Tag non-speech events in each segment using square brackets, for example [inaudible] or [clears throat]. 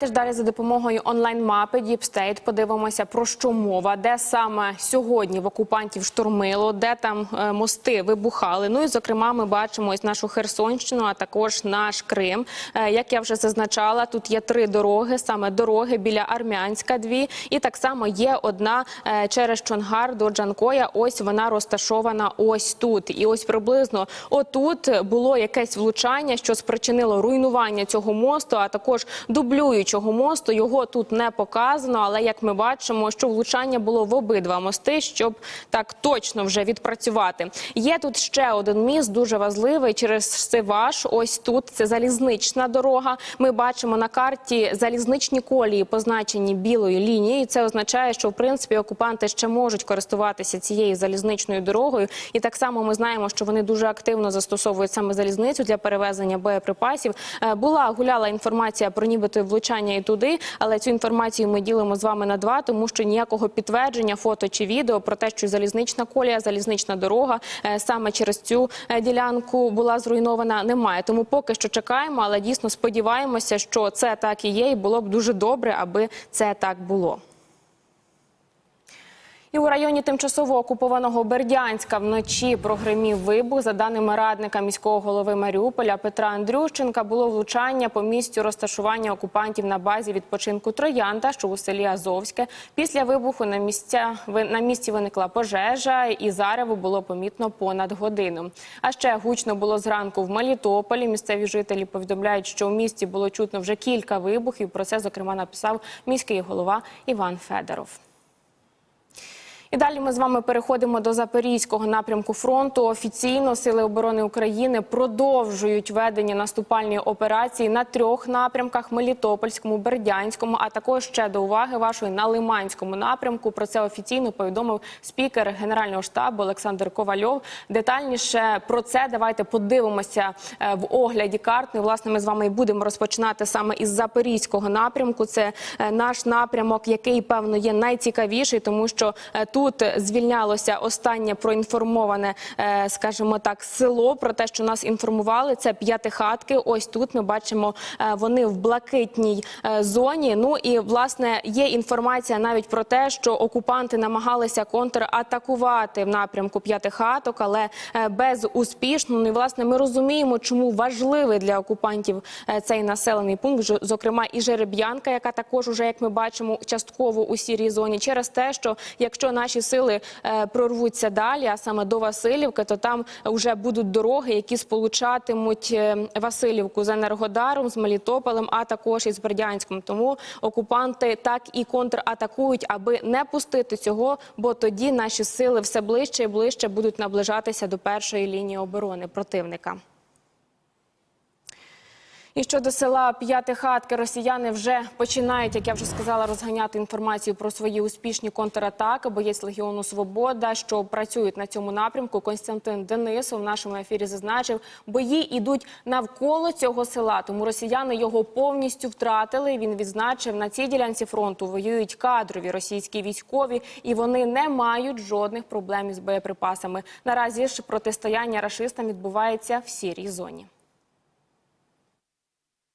Теж далі за допомогою онлайн-мапи State подивимося про що мова, де саме сьогодні в окупантів штурмило, де там е, мости вибухали. Ну і зокрема, ми бачимо ось нашу Херсонщину, а також наш Крим. Е, Як я вже зазначала, тут є три дороги, саме дороги біля Армянська, дві, і так само є одна е, через Чонгар до Джанкоя. Ось вона розташована ось тут. І ось приблизно отут було якесь влучання, що спричинило руйнування цього мосту, а також дублюючого мосту. Його тут не показано, але як ми бачимо, що влучання було в обидва мости, щоб так точно вже відпрацювати. Є тут ще один міст, дуже важливий через Сиваш. Ось тут це залізнична дорога. Ми бачимо на карті залізничні колії, позначені білою лінією. Це означає, що в принципі окупанти ще можуть користуватися цією залізничною дорогою. І так само ми знаємо, що вони дуже активно застосовують саме залізницю для перевезення боєприпасів. Е, Була гуляла інформація про нібито влучання і туди, але цю інформацію ми ділимо з вами на два, тому що ніякого підтвердження, фото чи відео про те, що залізнична колія, залізнична дорога е, саме через цю е, ділянку була зруйнована, немає. Тому поки що чекаємо, але дійсно сподіваємося, що це так і є, і було б дуже добре, аби це так було. І у районі тимчасово окупованого Бердянська вночі прогримів вибух. За даними радника міського голови Маріуполя Петра Андрющенка, було влучання по місцю розташування окупантів на базі відпочинку Троянда, що у селі Азовське. Після вибуху на місця на місці виникла пожежа, і зареву було помітно понад годину. А ще гучно було зранку в Мелітополі. Місцеві жителі повідомляють, що у місті було чутно вже кілька вибухів. Про це зокрема написав міський голова Іван Федоров. І далі ми з вами переходимо до запорізького напрямку фронту. Офіційно сили оборони України продовжують ведення наступальної операції на трьох напрямках: Мелітопольському, Бердянському, а також ще до уваги вашої на Лиманському напрямку. Про це офіційно повідомив спікер Генерального штабу Олександр Ковальов. Детальніше про це давайте подивимося е, в огляді карт. Ну, власне, ми з вами і будемо розпочинати саме із запорізького напрямку. Це е, наш напрямок, який певно є найцікавіший, тому що е, тут звільнялося останнє проінформоване, е, скажімо так, село про те, що нас інформували. Це п'ятихатки. Ось тут ми бачимо, е, вони в блакитній е, зоні. Ну і власне є інформація навіть про те, що окупанти намагалися контратакувати в напрямку п'ятихаток, але безуспішно. Ну і власне ми розуміємо, чому важливий для окупантів цей населений пункт, зокрема і Жереб'янка, яка також уже, як ми бачимо, частково у сірій зоні, через те, що якщо наші сили е, прорвуться далі, а саме до Васильівки, то там вже будуть дороги, які сполучатимуть е, Васильівку з Енергодаром, з Мелітополем, а також із Бердянськом. Тому окупанти так і контратакують, аби не пустити цього, бо тоді наші сили все ближче і ближче будуть наближатися до першої лінії оборони противника. І щодо села П'ятихатки, росіяни вже починають, як я вже сказала, розганяти інформацію про свої успішні контратаки. Боєць Легіону Свобода, що працюють на цьому напрямку. Константин Денисов в нашому ефірі зазначив, бої йдуть навколо цього села, тому росіяни його повністю втратили. Він відзначив, на цій ділянці фронту воюють кадрові російські військові, і вони не мають жодних проблем із боєприпасами. Наразі ж протистояння рашистам відбувається в сірій зоні.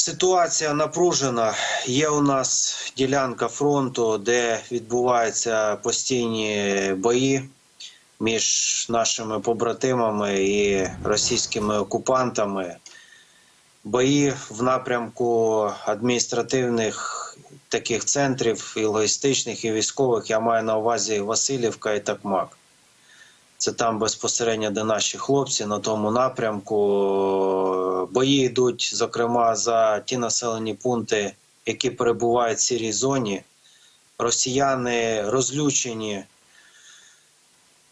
Ситуація напружена. Є у нас ділянка фронту, де відбуваються постійні бої між нашими побратимами і російськими окупантами. Бої в напрямку адміністративних таких центрів і логістичних, і військових. Я маю на увазі Васильівка і Такмак. Це там безпосередньо, де наші хлопці на тому напрямку. Бої йдуть, зокрема, за ті населені пункти, які перебувають в сірій зоні. Росіяни розлючені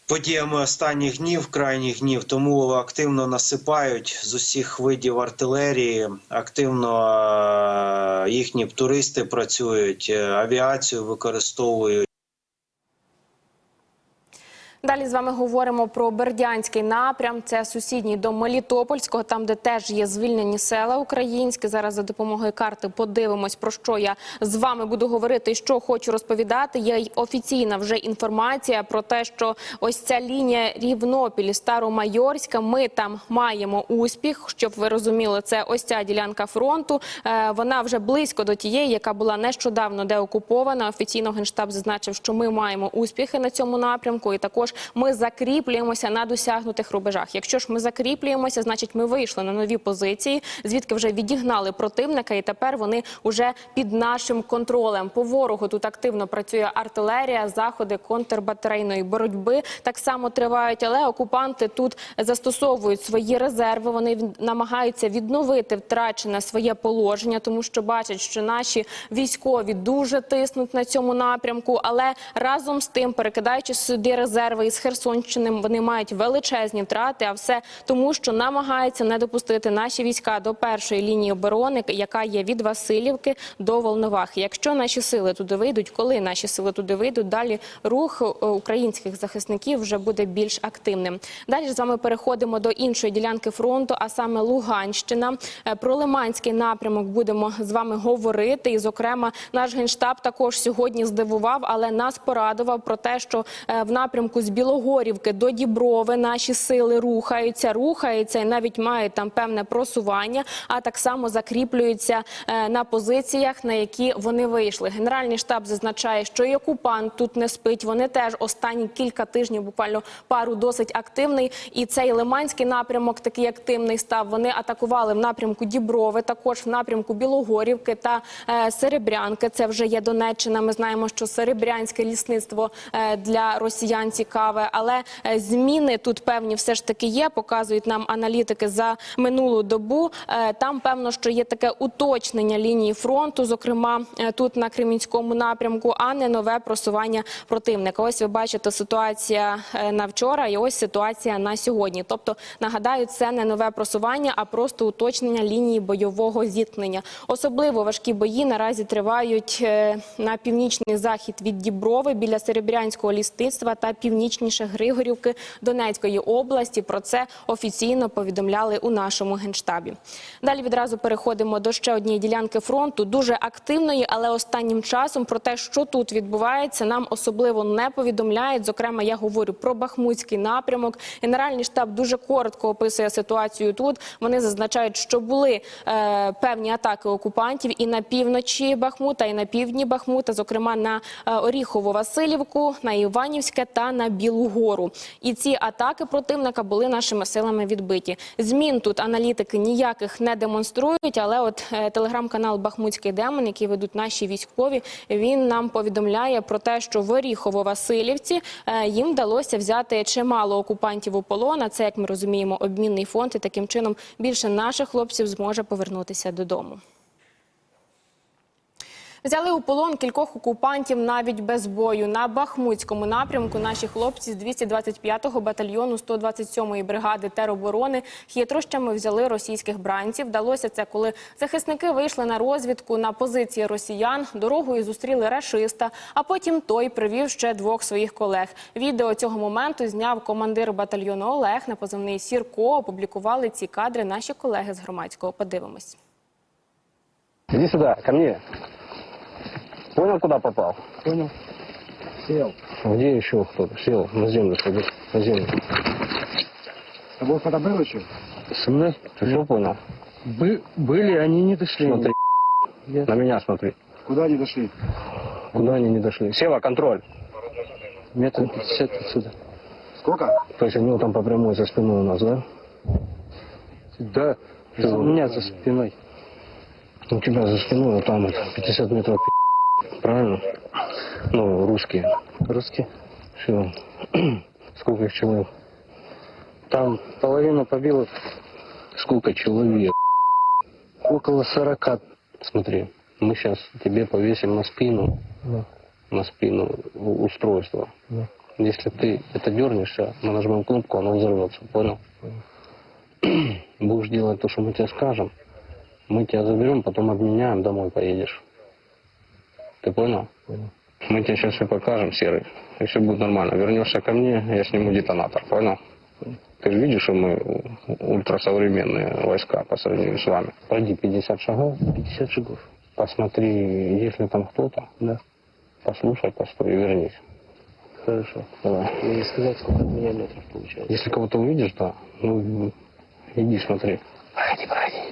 подіями останніх днів, крайніх днів, тому активно насипають з усіх видів артилерії, активно е, їхні туристи працюють, е, авіацію використовують. Далі з вами говоримо про Бердянський напрям. Це сусідній до Мелітопольського, там де теж є звільнені села українські. Зараз за допомогою карти подивимось про що я з вами буду говорити і що хочу розповідати. Є й офіційна вже інформація про те, що ось ця лінія Рівнопіль, Старомайорська. Ми там маємо успіх. Щоб ви розуміли, це ось ця ділянка фронту. Е, Вона вже близько до тієї, яка була нещодавно деокупована. Офіційно генштаб зазначив, що ми маємо успіхи на цьому напрямку, і також ми закріплюємося на досягнутих рубежах. Якщо ж ми закріплюємося, значить ми вийшли на нові позиції, звідки вже відігнали противника, і тепер вони вже під нашим контролем. По ворогу тут активно працює артилерія, заходи контрбатарейної боротьби так само тривають, але окупанти тут застосовують свої резерви. Вони намагаються відновити втрачене своє положення, тому що бачать, що наші військові дуже тиснуть на цьому напрямку. Але разом з тим, перекидаючи сюди резерви із Херсонщини, вони мають величезні втрати. А все тому, що намагаються не допустити наші війська до першої лінії оборони, яка є від Васильівки до Волновахи. Якщо наші сили туди вийдуть, коли наші сили туди вийдуть, далі рух е, українських захисників вже буде більш активним. Далі з вами переходимо до іншої ділянки фронту, а саме Луганщина. Е, Про Лиманський напрямок будемо з вами говорити. І, зокрема, наш генштаб також сьогодні здивував, але нас порадував про те, що е, в напрямку з Білогорівки до Діброви наші сили рухаються, рухаються і навіть мають там певне просування, а так само закріплюються е, на позиціях, на які вони вийшли. Генеральний штаб зазначає, що і окупант тут не спить. Вони теж останні кілька тижнів, буквально пару досить активний. І цей лиманський напрямок такий активний став. Вони атакували в напрямку Діброви, також в напрямку Білогорівки та е, Серебрянки. Це вже є Донеччина. Ми знаємо, що серебрянське лісництво е, для росіян цікаве, але е, зміни тут певні все ж таки є. Показують нам аналітики за минулу добу. Е, Там певно, що є таке уточнення лінії фронту, зокрема е, тут на Кремінському напрямку, а не нове просування противника. Ось ви бачите ситуація на вчора, і ось ситуація на сьогодні. Тобто нагадаю, це не нове просування, а просто уточнення лінії бойового зіткнення. Особливо важкі бої наразі тривають на північний захід від Діброви біля Серебрянського лісництва та північніше Григорівки Донецької області. Про це офіційно повідомляли у нашому генштабі. Далі відразу переходимо до ще однієї ділянки фронту, дуже активної, але останнім часом про те, що тут відбувається, нам особливо не повідомляють. Зокрема, я говорю про Бахмутський напрямок. Генеральний штаб дуже коротко описує ситуацію тут. Вони зазначають, що були е, певні атаки окупантів і на півночі Бахмута, і на півдні Бахмута, зокрема на е, Оріхово-Василівку, на Іванівське та на Білу Гору. І ці атаки противника були нашими силами відбиті. Змін тут аналітики ніяких не демонструють, але от е, телеграм-канал Бахмутський демон, який ведуть наші військові, він нам повідомляє про те, що в Оріхово-Василівці е, їм вдалося взяти чимало окупантів у полон. А це, як ми розуміємо, обмінний фонд. І таким чином більше наших хлопців зможе повернутися додому. Взяли у полон кількох окупантів навіть без бою. На Бахмутському напрямку наші хлопці з 225-го батальйону 127-ї бригади тероборони хитрощами взяли російських бранців. Вдалося це, коли захисники вийшли на розвідку на позиції росіян, дорогою зустріли рашиста, а потім той привів ще двох своїх колег. Відео цього моменту зняв командир батальйону Олег на позивний Сірко. Опублікували ці кадри наші колеги з громадського. Подивимось. Иди сюда, ко мне. Понял, куда попал? Понял. Сел. Где еще кто-то? Сел на землю, садись, на землю. С тобой кто-то был еще? Со мной? Ты все понял? Бы- были, они не дошли. Смотри, Я- на меня смотри. Куда они дошли? Куда они не дошли? Сева, контроль. Метр пятьдесят отсюда. Сколько? То есть они там по прямой за спиной у нас, да? Да. Ты- У меня за спиной. У тебя за спиной, вот там вот, 50 метров, правильно? Ну, русские. Русские. Все. [clears throat] Сколько их человек? Там половина побило Сколько человек? около сорока. Смотри, мы сейчас тебе повесим на спину, Да. на спину устройство. Да. Если ты это дернешься, мы нажмем кнопку, оно взорвется, понял? Будешь делать то, что мы тебе скажем, мы тебя заберем, потом обменяем, домой поедешь. Ты понял? Понял. Мы тебе сейчас все покажем, Серый, и все будет нормально. Вернешься ко мне, я сниму детонатор, понял? Ты же видишь, что мы ультрасовременные войска по сравнению с вами. Пройди 50 шагов, 50 шагов. посмотри, есть ли там кто-то. Да. Послушай, постой и вернись. Хорошо. Давай. Мне сказать, сколько от меня метров получается. Если кого-то увидишь, да, ну, иди смотри. Погоди, погоди.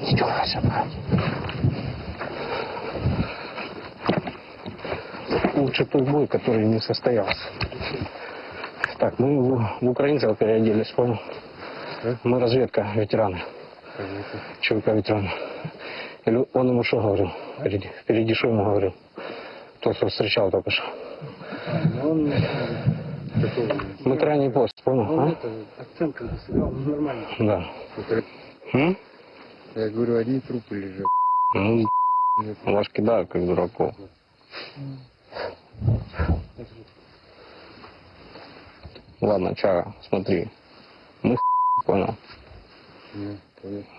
Не дергайся, погоди. Лучше тот бой, который не состоялся. Так, мы в, в украинцев переоделись, понял? Мы разведка, ветераны. ЧВК ветераны. Или он ему что говорил? Впереди, впереди что ему говорил? Тот, кто встречал только что. Он, Мы крайний пост, понял? он а? это, акцент бы сыграл, ну, нормально. Да. М? Я говорю, одни трупы лежат. Ну, вас кидают, как дураков. Ладно, Чара, смотри. Мы понял.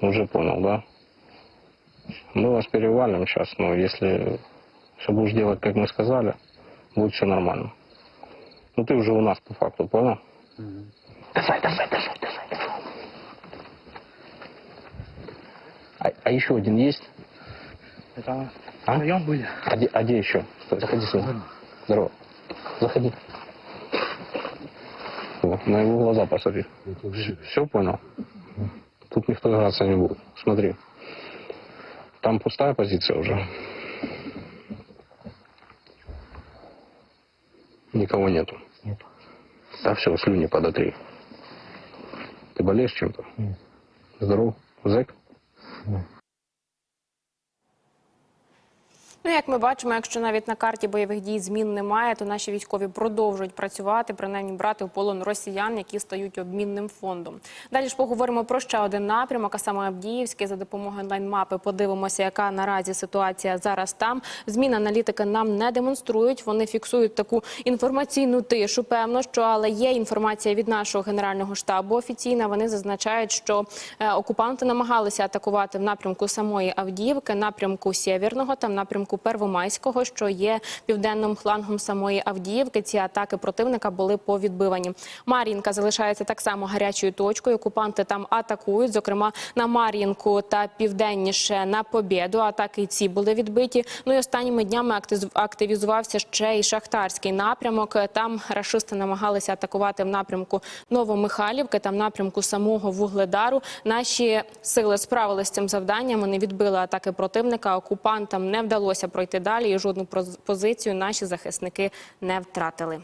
Уже понял, да? Мы вас перевалим сейчас, но если все будешь делать, как мы сказали, будет все нормально. Ну ты уже у нас по факту, понял? Давай, давай, давай, давай, давай. А, а еще один есть? Это А? вдвоем были? А где, а где еще? Стой, заходи сюда. Здорово. Заходи. Вот, на его глаза посмотри. Все, понял? Тут никто драться не будет. Смотри. Там пустая позиция уже. Никого нету. Нет. Да все, слюни подотри. Ты болеешь чем-то? Нет. Здоров? Зэк? Ну, як ми бачимо, якщо навіть на карті бойових дій змін немає, то наші військові продовжують працювати, принаймні брати в полон росіян, які стають обмінним фондом. Далі ж поговоримо про ще один напрямок, а саме Авдіївський. За допомогою онлайн-мапи подивимося, яка наразі ситуація зараз там. Змін аналітики нам не демонструють. Вони фіксують таку інформаційну тишу. Певно, що але є інформація від нашого генерального штабу офіційна. Вони зазначають, що е, окупанти намагалися атакувати в напрямку самої Авдіївки, напрямку Сєвєрного та напрямку Первомайського, що є південним флангом самої Авдіївки. Ці атаки противника були повідбивані. Мар'їнка залишається так само гарячою точкою. Окупанти там атакують, зокрема на Мар'їнку та південніше на Побєду. Атаки ці були відбиті. Ну і останніми днями активізувався ще й шахтарський напрямок. Там рашисти намагалися атакувати в напрямку Новомихайлівки, там напрямку самого Вугледару. Наші сили справилися з цим завданням. Вони відбили атаки противника. Окупантам не вдалося пройти далі, і жодну позицію наші захисники не втратили.